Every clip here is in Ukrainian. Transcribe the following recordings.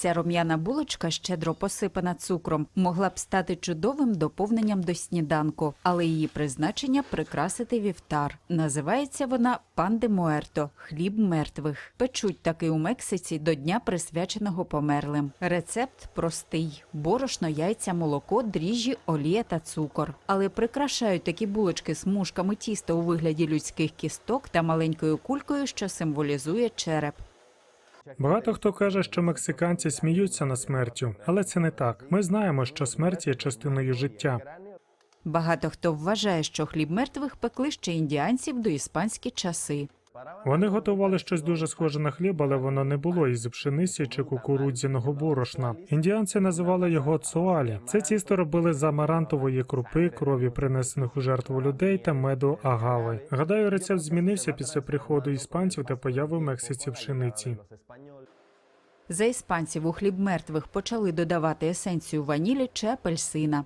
Ця рум'яна булочка, щедро посипана цукром, могла б стати чудовим доповненням до сніданку, але її призначення прикрасити вівтар. Називається вона пан де муерто хліб мертвих. Печуть таки у Мексиці до дня присвяченого померлим. Рецепт простий: борошно, яйця, молоко, дріжджі, олія та цукор. Але прикрашають такі булочки смужками тіста у вигляді людських кісток та маленькою кулькою, що символізує череп. Багато хто каже, що мексиканці сміються над смертю, але це не так. Ми знаємо, що смерть є частиною життя. Багато хто вважає, що хліб мертвих пекли ще індіанців до іспанські часи. Вони готували щось дуже схоже на хліб, але воно не було із пшениці чи кукурудзяного борошна. Індіанці називали його цуалі. Це тісто робили з амарантової крупи, крові принесених у жертву людей та меду агави. Гадаю, рецепт змінився після приходу іспанців та появи в Мексиці пшениці. За іспанців у хліб мертвих почали додавати есенцію ванілі чи апельсина.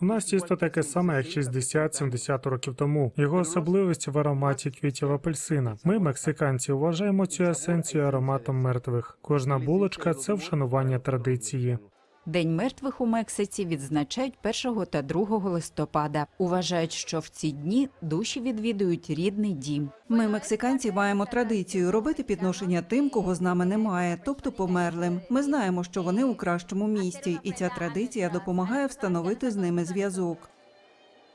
У нас тісто таке саме, як 60-70 років тому. Його особливість в ароматі квітів апельсина. Ми, мексиканці, вважаємо цю есенцію ароматом мертвих. Кожна булочка це вшанування традиції. День мертвих у Мексиці відзначають 1 та 2 листопада. Уважають, що в ці дні душі відвідують рідний дім. Ми, мексиканці, маємо традицію робити підношення тим, кого з нами немає, тобто померлим. Ми знаємо, що вони у кращому місті, і ця традиція допомагає встановити з ними зв'язок.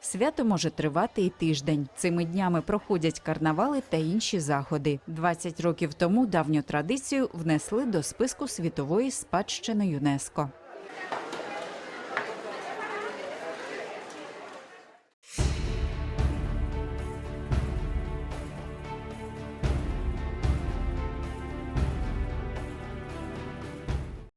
Свято може тривати і тиждень. Цими днями проходять карнавали та інші заходи. 20 років тому давню традицію внесли до списку світової спадщини ЮНЕСКО.